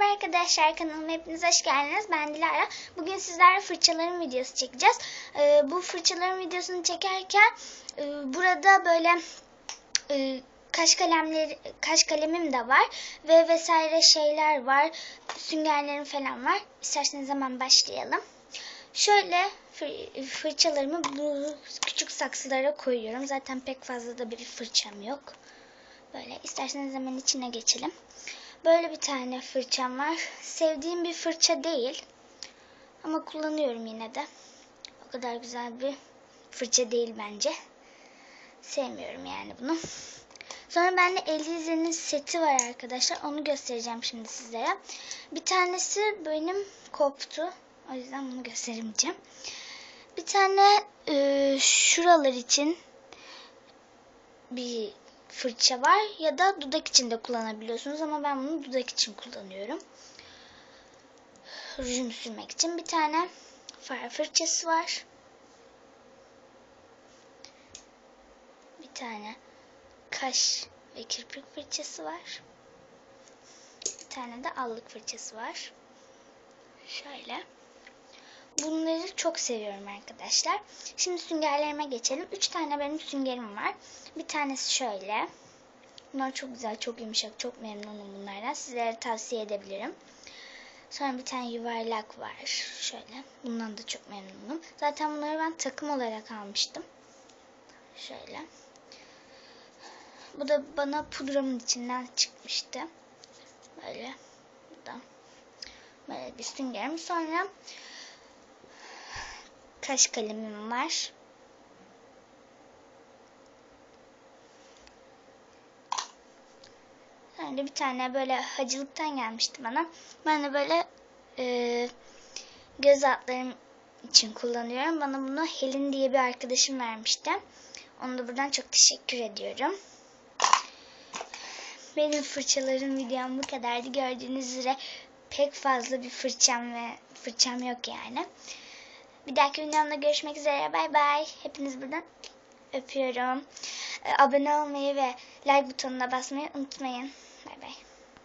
Merhaba arkadaşlar kanalıma hepiniz hoş geldiniz. Ben Dilara. Bugün sizlerle fırçaların videosu çekeceğiz. Ee, bu fırçaların videosunu çekerken e, burada böyle e, kaş kalemleri kaş kalemim de var ve vesaire şeyler var. Süngerlerim falan var. İsterseniz hemen başlayalım. Şöyle fır- fırçalarımı bu küçük saksılara koyuyorum. Zaten pek fazla da bir fırçam yok. Böyle isterseniz hemen içine geçelim. Böyle bir tane fırçam var. Sevdiğim bir fırça değil. Ama kullanıyorum yine de. O kadar güzel bir fırça değil bence. Sevmiyorum yani bunu. Sonra bende Elize'nin seti var arkadaşlar. Onu göstereceğim şimdi sizlere. Bir tanesi benim koptu. O yüzden bunu gösteremeyeceğim. Bir tane e, şuralar için bir fırça var ya da dudak için de kullanabiliyorsunuz ama ben bunu dudak için kullanıyorum. Rujumu sürmek için bir tane far fırçası var. Bir tane kaş ve kirpik fırçası var. Bir tane de allık fırçası var. Şöyle. Bunları çok seviyorum arkadaşlar. Şimdi süngerlerime geçelim. Üç tane benim süngerim var. Bir tanesi şöyle. Bunlar çok güzel, çok yumuşak, çok memnunum bunlardan. Sizlere tavsiye edebilirim. Sonra bir tane yuvarlak var. Şöyle. Bundan da çok memnunum. Zaten bunları ben takım olarak almıştım. Şöyle. Bu da bana pudramın içinden çıkmıştı. Böyle. Bu da böyle bir süngerim. Sonra kaş kalemim var. Sonra bir tane böyle hacılıktan gelmişti bana. Ben de böyle e, göz altlarım için kullanıyorum. Bana bunu Helin diye bir arkadaşım vermişti. Ona da buradan çok teşekkür ediyorum. Benim fırçalarım videom bu kadardı. Gördüğünüz üzere pek fazla bir fırçam ve fırçam yok yani. Bir dahaki videomda görüşmek üzere. Bay bay. Hepiniz buradan öpüyorum. Ee, Abone olmayı ve like butonuna basmayı unutmayın. Bay bay.